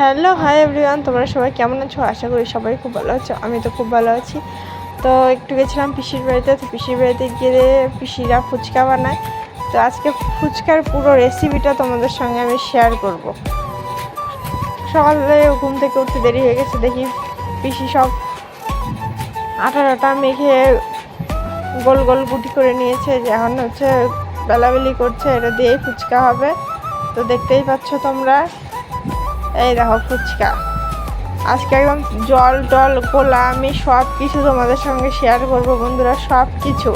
Hello hi everyone তোমরা সবাই কেমন আছো? আশা করি সবাই খুব ভালো আছো, আমি তো খুব ভালো আছি। তো একটু গেছিলাম পিসির বাড়িতে, তো পিসির বাড়িতে গিয়ে পিসিরা ফুচকা বানায়। তো আজকে ফুচকার পুরো রেসিপিটা তোমাদের সঙ্গে আমি শেয়ার করব। সকালে ঘুম থেকে উঠতে দেরি হয়ে গেছে, দেখি পিসি সব আটাটা মেখে গোল গোল গুটি করে নিয়েছে এখন হচ্ছে বেলাবেলি করছে, এটা দিয়েই ফুচকা হবে। তো দেখতেই পাচ্ছ তোমরা। এই দেখো ফুচকা। আজকে একদম জল টল গোলা আমি সব কিছু তোমাদের সঙ্গে শেয়ার করব বন্ধুরা সব কিছু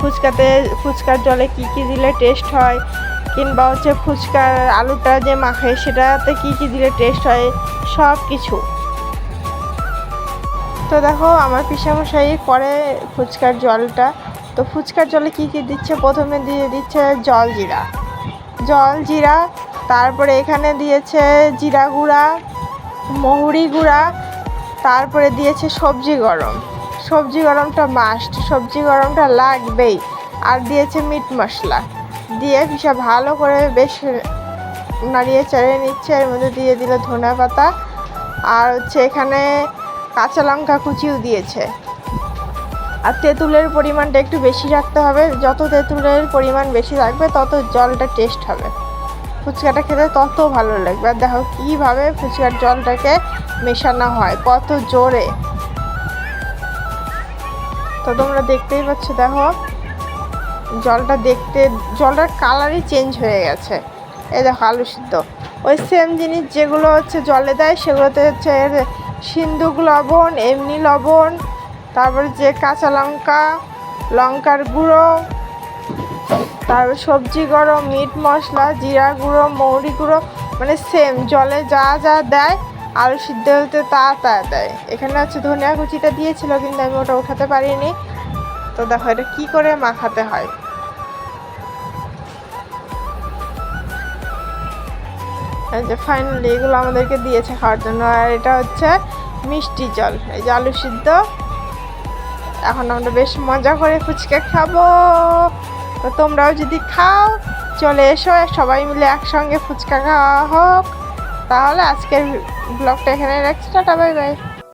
ফুচকাতে, ফুচকার জলে কি কি দিলে টেস্ট হয়, কিংবা হচ্ছে ফুচকার আলুটা যে মাখে সেটাতে কি কি দিলে টেস্ট হয় সব কিছু তো দেখো, আমার পিসামশাই করে ফুচকার জলটা। তো ফুচকার জলে কি কি দিচ্ছে? প্রথমে দিয়ে দিচ্ছে জল জিরা। জল জিরা তারপরে এখানে দিয়েছে জিরা গুঁড়া, মহুরি গুঁড়া, তারপরে দিয়েছে সবজি গরম। সবজি গরমটা মাস্ট সবজি গরমটা লাগবেই। আর দিয়েছে মিট মশলা। দিয়ে পিসা ভালো করে বেশ নাড়িয়ে চাড়িয়ে নিচ্ছে, এর মধ্যে দিয়ে দিল ধনে পাতা। আর হচ্ছে এখানে কাঁচা লঙ্কা কুচিও দিয়েছে। আর তেঁতুলের পরিমাণটা একটু বেশি রাখতে হবে। যত তেঁতুলের পরিমাণ বেশি রাখবে তত জলটা টেস্ট হবে। ফুচকাটা খেতে তত ভালো লাগবে। আর দেখো কীভাবে ফুচকার জলটাকে মেশানো হয়, কত জোরে। তো তোমরা দেখতেই পাচ্ছ, দেখো, জলটা দেখতে, জলটার কালারই চেঞ্জ হয়ে গেছে। এই দেখো আলু সিদ্ধ। ওই সেম জিনিস যেগুলো হচ্ছে জলে দেয়, সেগুলোতে হচ্ছে সিন্দুক লবণ, এমনি লবণ, তারপরে যে কাঁচা লঙ্কা, লঙ্কার গুঁড়ো তারপর সবজি গুঁড়ো মিট মশলা, জিরা গুঁড়ো, মৌরি গুঁড়ো মানে সেম জলে যা যা দেয়, আলু সিদ্ধ হতে তা তা দেয়। এখানে হচ্ছে ধনিয়া কুচিটা দিয়েছিল, কিন্তু আমি ওটা উঠাতে পারিনি। তো দেখো, এটা কী করে মাখাতে হয়? যে ফাইনালি এগুলো আমাদেরকে দিয়েছে খাওয়ার জন্য। আর এটা হচ্ছে মিষ্টি জল। এই যে আলু সিদ্ধ। এখন আমরা বেশ মজা করে ফুচকা খাব। তো তোমরাও যদি খাও, চলে এসো, সবাই মিলে একসঙ্গে ফুচকা খাওয়া হোক। তাহলে আজকের ব্লগটা এখানে রাখছি, টাটা, বাই বাই।